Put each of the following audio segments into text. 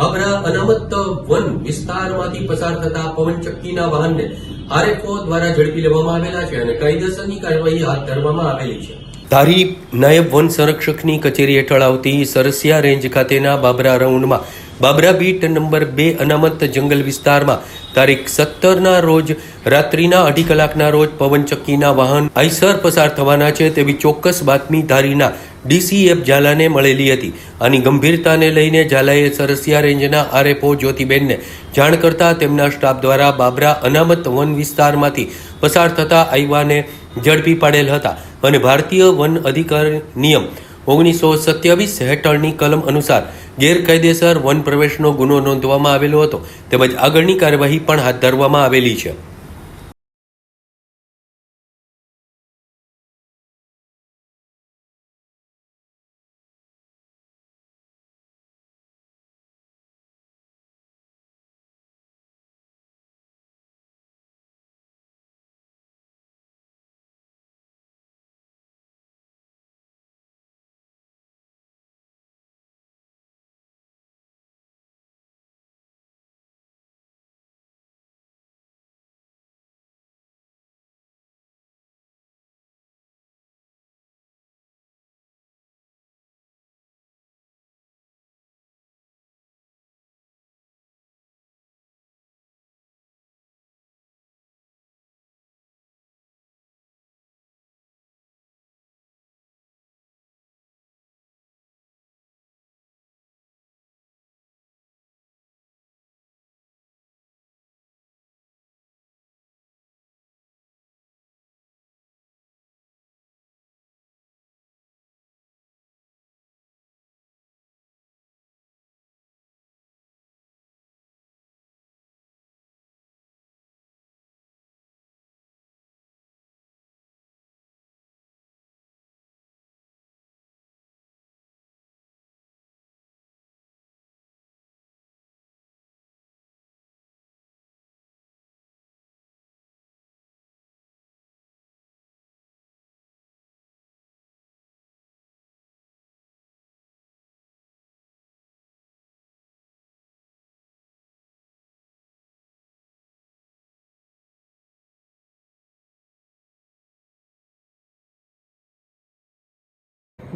બાબરા અનામત વન વિસ્તારમાંથી પસાર થતા પવનચક્કીના વાહનને આરએફઓ દ્વારા ઝડપી લેવામાં આવેલા છે અને કાયદેસરની કાર્યવાહી હાથ ધરવામાં આવેલી છે. ધારી નાયબ વન સંરક્ષકની કચેરી હેઠળ આવતી સરસિયા રેન્જ ખાતેના બાબરા રાઉન્ડમાં બાબરા બીટ નંબર બે અનામત જંગલ વિસ્તારમાં તારીખ સત્તરના રોજ રાત્રિના અઢી કલાકના રોજ પવનચક્કીના વાહન આઈસર પસાર થવાના છે તેવી ચોક્કસ બાતમી ધારીના ડીસીએફ ઝાલાને મળેલી હતી આની ગંભીરતાને લઈને ઝાલાએ સરસિયા રેન્જના આરએફઓ જ્યોતિબેનને જાણ કરતા તેમના સ્ટાફ દ્વારા બાબરા અનામત વન વિસ્તારમાંથી પસાર થતા આઈવાને ઝડપી પાડેલ હતા અને ભારતીય વન અધિકાર નિયમ ઓગણીસો સત્યાવીસ હેઠળની કલમ અનુસાર ગેરકાયદેસર વન પ્રવેશનો ગુનો નોંધવામાં આવેલો હતો તેમજ આગળની કાર્યવાહી પણ હાથ ધરવામાં આવેલી છે.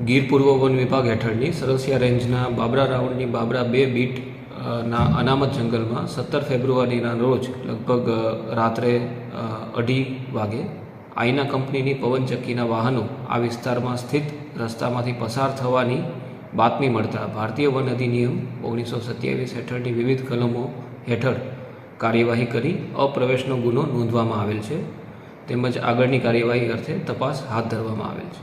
ગીર પૂર્વ વન વિભાગ હેઠળની સરસિયા રેન્જના બાબરા રાઉન્ડની બાબરા બે બીટ ના અનામત જંગલમાં સત્તર ફેબ્રુઆરીના રોજ લગભગ રાત્રે અઢી વાગે આઈના કંપનીની પવનચક્કીના વાહનો આ વિસ્તારમાં સ્થિત રસ્તામાંથી પસાર થવાની બાતમી મળતા ભારતીય વન અધિનિયમ ઓગણીસો સત્યાવીસ હેઠળની વિવિધ કલમો હેઠળ કાર્યવાહી કરી અપ્રવેશનો ગુનો નોંધવામાં આવેલ છે. તેમજ આગળની કાર્યવાહી અર્થે તપાસ હાથ ધરવામાં આવેલ છે.